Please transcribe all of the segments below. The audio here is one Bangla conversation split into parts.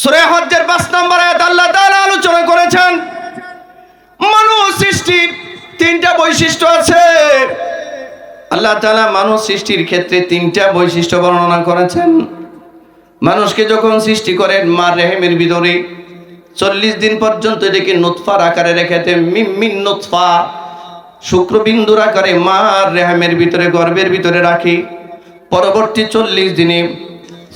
সুরে হজ্জের পাঁচ নম্বর আল্লাহ তাআলা আলোচনা করেছেন। মানুষ সৃষ্টির তিনটা বৈশিষ্ট্য আছে। আল্লাহ তাআলা মানুষ সৃষ্টির ক্ষেত্রে তিনটা বৈশিষ্ট্য বর্ণনা করেছেন। মানুষকে যখন সৃষ্টি করেন মার রেহেমের ভিতরে, চল্লিশ দিন পর্যন্ত এটাকে নুৎফার আকারে রেখেতে মিন নুৎফা শুক্রবিন্দুর আকারে মার রেহেমের ভিতরে গর্বের ভিতরে রাখি। পরবর্তী চল্লিশ দিনে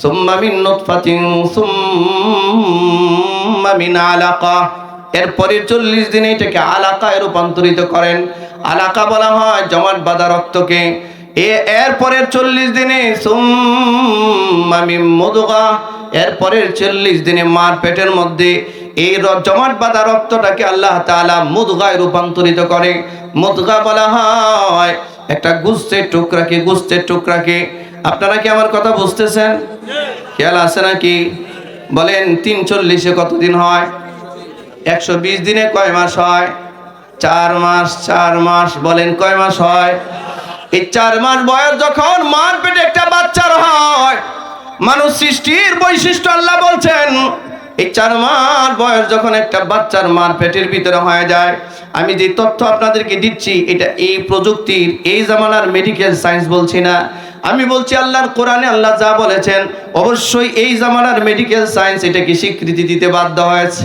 সুম্মামিন নুৎফাতিন সুম্মামিন আলাকা। এরপরে চল্লিশ দিনে এটাকে আলাকায় রূপান্তরিত করেন। আলাকা বলা হয় জমাট বাঁধা রক্তকে। এরপরের চল্লিশ দিনে মুদগা। এরপরের চল্লিশ দিনে মার পেটের মধ্যে এই জমাট বাঁধা রক্তটাকে আল্লাহ তাআলা মুদগায় রূপান্তরিত করে। মুদগা বলা হয় একটা গুস্তের টুকরাকে গুস্তের টুকরাকে। আপনারা কি আমার কথা বুঝতেছেন? খেয়াল আছে নাকি? বলেন, তিন চল্লিশে কতদিন হয়? একশো বিশ দিনে কয় মাস হয়? চার মাস চার মাস, বলেন কয় মাস হয়? এই চার মাস বয়স যখন মার পেটে একটা বাচ্চার হয়, মানুষ সৃষ্টির বৈশিষ্ট্য আল্লাহ বলছেন, এই চার মাস বয়স যখন একটা বাচ্চার মার পেটের ভিতরে হয়ে যায়, আমি যে তথ্য আপনাদেরকে দিচ্ছি, এটা এই প্রযুক্তির, এই জামানার মেডিকেল সায়েন্স বলছি না আমি বলছি আল্লাহর কোরআনে আল্লাহ যা বলেছেন, অবশ্যই এই জামানার মেডিকেল সায়েন্স এটাকে স্বীকৃতি দিতে বাধ্য হয়েছে।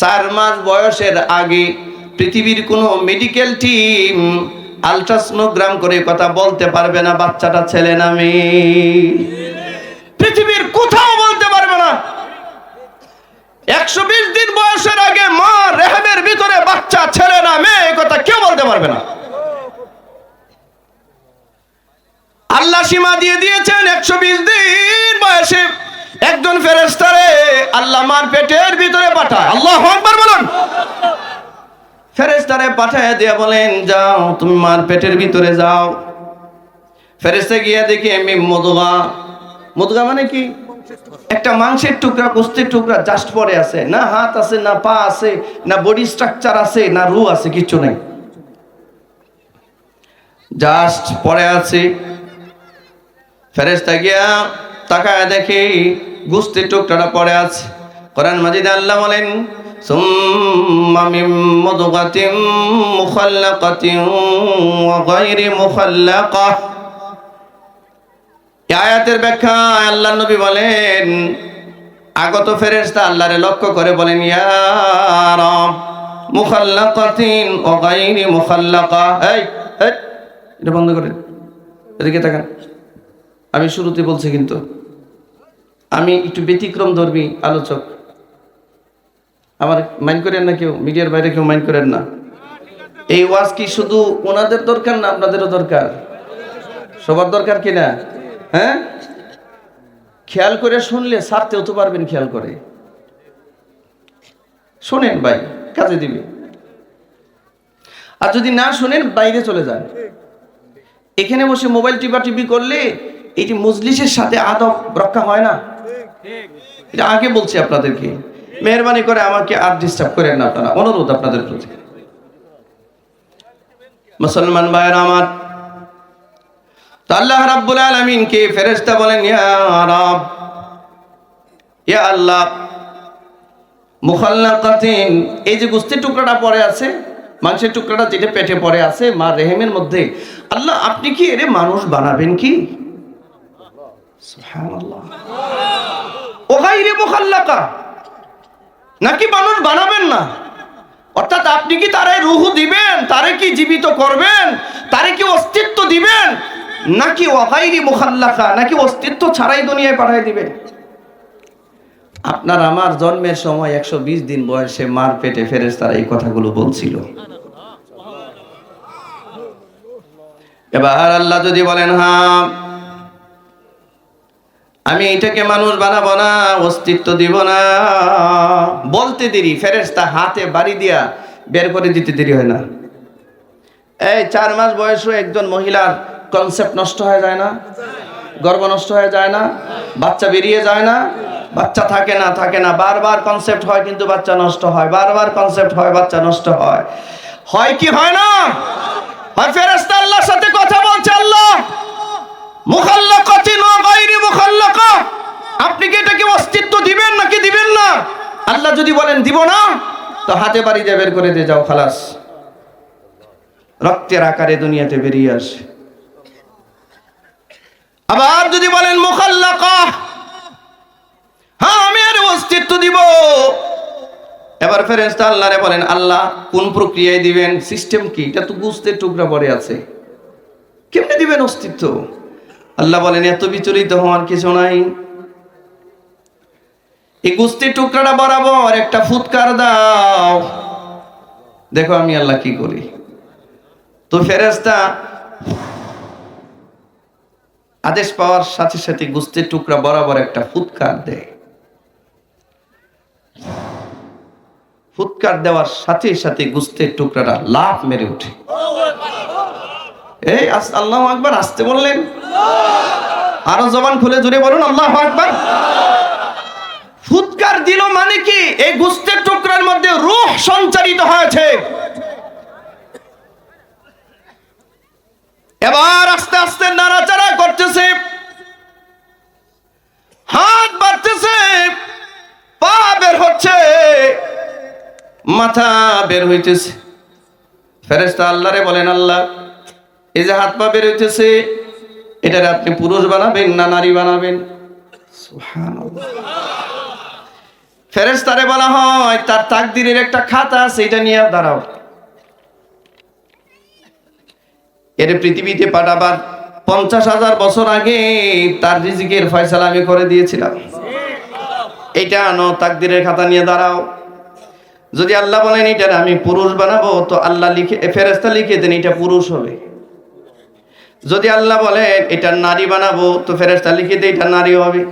চার মাস বয়সের আগে পৃথিবীর কোনো মেডিকেল টিম আলট্রাসনোগ্রাম করে কথা বলতে পারবে না, বাচ্চাটা ছেলে না মেয়ে। পৃথিবীর কোথাও বলতে পারবে না। একশো বিশ দিন বয়সের আগে মা রেহেমের ভিতরে বাচ্চা ছেলে না মেয়ে কথা কেউ বলতে পারবে না আল্লাহ সীমা দিয়ে দিয়েছেন একশো বিশ দিন বয়সে। একজন ফেরেস্তারে আল্লাহ মার পেটের ভিতরে পাঠায়। আল্লাহ আকবার বলুন। ফেরেস্তারে পাঠায় দিয়ে বলেন, যাও, তুমি মার পেটের ভিতরে যাও। ফেরেস্তা গিয়ে দেখি আমি মধুগা মধুগা মানে কি? একটা মাংসের টুকরা গোস্তের টুকরা জাস্ট পরে আছে। না হাত আছে, না পা আছে, না বডি স্ট্রাকচার আছে, না রু আছে কিছু নেই। জাস্ট পরে আছে। ফেরেস্তা গিয়া তাকায় দেখে গোস্তের টুকরাটা পড়ে আছে। কোরআন মাজিদে আল্লাহ বলেন মুদগাতিন মুখাল্লাকাতিন ওয়া গায়রি মুখাল্লাকা। এই আয়াতের ব্যাখ্যা আল্লাহ নবী বলেন, আগত ফেরেশতা আল্লাহরে লক্ষ্য করে বলেন, ইয়া রব, মুখাল্লাকাতিন ওয়া গায়রি মুখাল্লাকা। এই এটা বন্ধ করেন এদিকে তাকান। আমি শুরুতে বলছি কিন্তু, আমি একটু ব্যতিক্রম ধর্মী আলোচক। আমার মাইন্ড করেন না কেউ? মিডিয়ার বাইরে কেউ মাইন্ড করেন না? এই ওয়াজ কি শুধু ওনাদের দরকার না আপনাদেরও দরকার? সবার দরকার কি না? হ্যাঁ? খেয়াল করে শুনলে সারতেও তো পারবেন খেয়াল করে। শোনেন ভাই, কাজে দিবে। আর যদি না শোনেন, বাইরে চলে যান। এখানে বসে মোবাইল টিপা টিপি করলে এটি মজলিসের সাথে আদব রক্ষা হয় না? এটা আগে বলছি আপনাদেরকে। মেহরবানি করে আমাকে আর ডিস্টার্ব করেন না আপনারা। অনুরোধ আপনাদের প্রতি। মুসলমান ভাইয়ের আমার আল্লাহ রাব্বুল আলামিনকে ফেরেশতা বলেন, ইয়া রাব, ইয়া আল্লাহ, মুখাল্লাকাতিন, এই যে গুস্তির টুকরাটা পড়ে আছে, মাংসের টুকরাটা যেটা পেটে পড়ে আছে, মা রেহেমের মধ্যে, আল্লাহ আপনি কি এরে মানুষ বানাবেন কি? মুখাল্লাকা। নাকি মানুষ বানাবেন না? অর্থাৎ আপনি কি তারে রুহু দিবেন? তারে কি জীবিত করবেন? তারে কি অস্তিত্ব দিবেন? নাকি ওয়াকাইরি মুখাল্লাকা, নাকি অস্তিত্ব ছাড়াই দুনিয়ায় পাঠাই দিবেন আপনার আমার জন্মের সময় একশো বিশ দিন বয়সে মার পেটে ফেরেস তারা এই কথাগুলো বলছিল। এবার আল্লাহ যদি বলেন হ্যাঁ আমি এটাকে মানুষ বানাবো না, অস্তিত্ব দিব না। বলতে দেরি ফেরেস্তা হাতে বাড়ি দিয়া বের করে দিতে দেরি হয় না। এই চার মাস বয়সে একজন মহিলার কনসেপ্ট নষ্ট হয়ে যায় না, গর্ব নষ্ট হয়ে যায় না, বাচ্চা বেরিয়ে যায় না, বাচ্চা থাকে না থাকে না। বারবার কনসেপ্ট হয় কিন্তু বাচ্চা নষ্ট হয়, বারবার কনসেপ্ট হয়, বাচ্চা নষ্ট হয়। হয় কি হয় না? হয় ফেরেস্তা আল্লাহর সাথে কথা বলছে আল্লাহ। মুখাল্লাকাতিন মুখাল্লাকা আপনি কি এটাকে অস্তিত্ব দিবেন নাকি দিবেন না? আল্লাহ যদি বলেন, দিব না, তো হাতে বাড়ি দিয়ে বের করে দিয়ে যাও, খালাস। রক্তের আকারে দুনিয়াতে বেরিয়ে আসে। আবার যদি বলেন, মুখাল্লাকা হ্যাঁ আমি আর অস্তিত্ব দিব। এবার ফেরেস্তা আল্লাহরে বলেন, আল্লাহ, কোন প্রক্রিয়ায় দিবেন? সিস্টেম কি? এটা তো বুঝতে টুকরা পড়ে আছে। কেমনে দিবেন অস্তিত্ব? আল্লাহ বলেন, এত বিচলিত হওয়ার কিছু নাই। এই গুস্তির টুকরাটা বরাবর একটা ফুৎকার দাও। দেখো আমি আল্লাহ কি করি? তো ফেরেস্তা আদেশ পাওয়ার সাথে সাথে গুস্তির টুকরা বরাবর একটা ফুৎকার দেয়। ফুৎকার দেওয়ার সাথে সাথে গুস্তের টুকরাটা লাভ মেরে উঠে এই আল্লাহ আকবার, আসতে বললেন। আরও জবান খুলে জুড়ে বলুন, আল্লাহ আকবার। ফুৎকার দিল মানে কি? এই গুস্তের টুকরার মধ্যে রূহ সঞ্চারিত হয়েছে। এবার আস্তে আস্তে নাড়াচাড়া করতেছে। হাত বাড়তেছে। পা বের হচ্ছে। মাথা বের হইতেছে। ফেরেস্তা আল্লাহরে বলেন, আল্লাহ, এই যে হাত পা বের হইতেছে এটার আপনি পুরুষ বানাবেন না নারী বানাবেন। ফেরেশতারে বলা হয়, তার তাকদিরের একটা খাতা আছে, এটা নিয়ে দাঁড়াও। এর পৃথিবীতে পাঠাবার পঞ্চাশ হাজার বছর আগে তার রিজিকের ফয়সালা আমি করে দিয়েছিলাম। এটা আনো, তাকদিরের খাতা নিয়ে দাঁড়াও। যদি আল্লাহ বলেন এটা আমি পুরুষ বানাবো, তো আল্লাহ লিখে ফেরেস্তা লিখে দেন, এটা পুরুষ হবে। যদি আল্লাহ বলেন এটা নারী বানাবো তো ফেরেস্তা লিখে দেয়, এটা নারী হবে।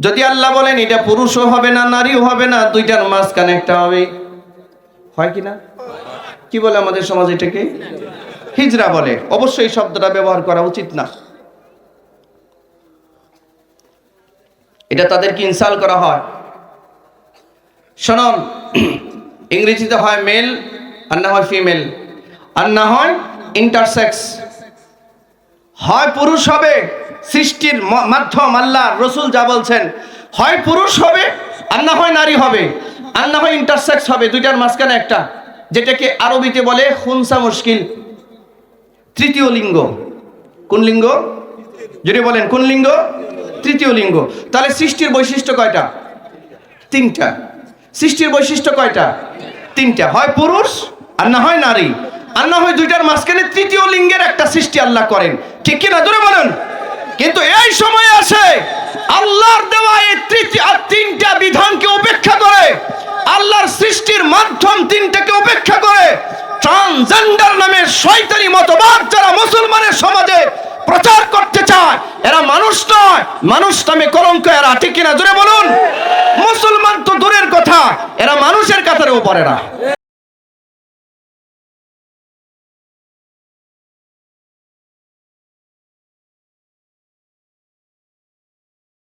যদি আল্লাহ বলেন, এটা পুরুষও হবে না, নারীও হবে না দুইটার মাঝখানে একটা হবে। হয় কি না? কি বলে আমাদের সমাজ এটাকে? হিজরা বলে। অবশ্যই শব্দটা ব্যবহার করা উচিত না। এটা তাদেরকে ইনসাল করা হয়। শোনন, ইংরেজিতে হয় মেল, আর না হয় ফিমেল। আর না হয় ইন্টারসেক্স। হয় পুরুষ হবে, সৃষ্টির মাধ্যম আল্লাহ রসুল যা বলছেন। হয় পুরুষ হবে আর না হয় নারী হবে, আর না হয় ইন্টারসেক্স হবে, দুইটার মাঝখানে একটা, যেটাকে আরবিতে বলে খুনসা মুশকিল। তৃতীয় লিঙ্গ। কোন লিঙ্গ? যদি বলেন, কোন লিঙ্গ? তৃতীয় লিঙ্গ। তাহলে সৃষ্টির বৈশিষ্ট্য কয়টা? তিনটা। সৃষ্টির বৈশিষ্ট্য কয়টা? তিনটা। হয় পুরুষ আর না হয় নারী। আর না হয় দুইটার মাঝখানে তৃতীয় লিঙ্গের একটা সৃষ্টি আল্লাহ করেন। ঠিক কিনা? ধরে বলেন। কিন্তু এই সময় আসে আল্লাহর দেওয়া এই তৃতীয় তিনটা বিধানকে উপেক্ষা করে, আল্লাহর সৃষ্টির মাধ্যম তিনটাকে উপেক্ষা করে ট্রান্সজেন্ডার নামে শয়তানি মতবাদ যারা মুসলমানের সমাজে প্রচার করতে চায়, এরা মানুষ নয়, মানুষ নামে কলঙ্ক এরা, ঠিক কিনা? জোরে বলুন। মুসলমান তো দূরের কথা, এরা মানুষের কাতারেও পড়ে না।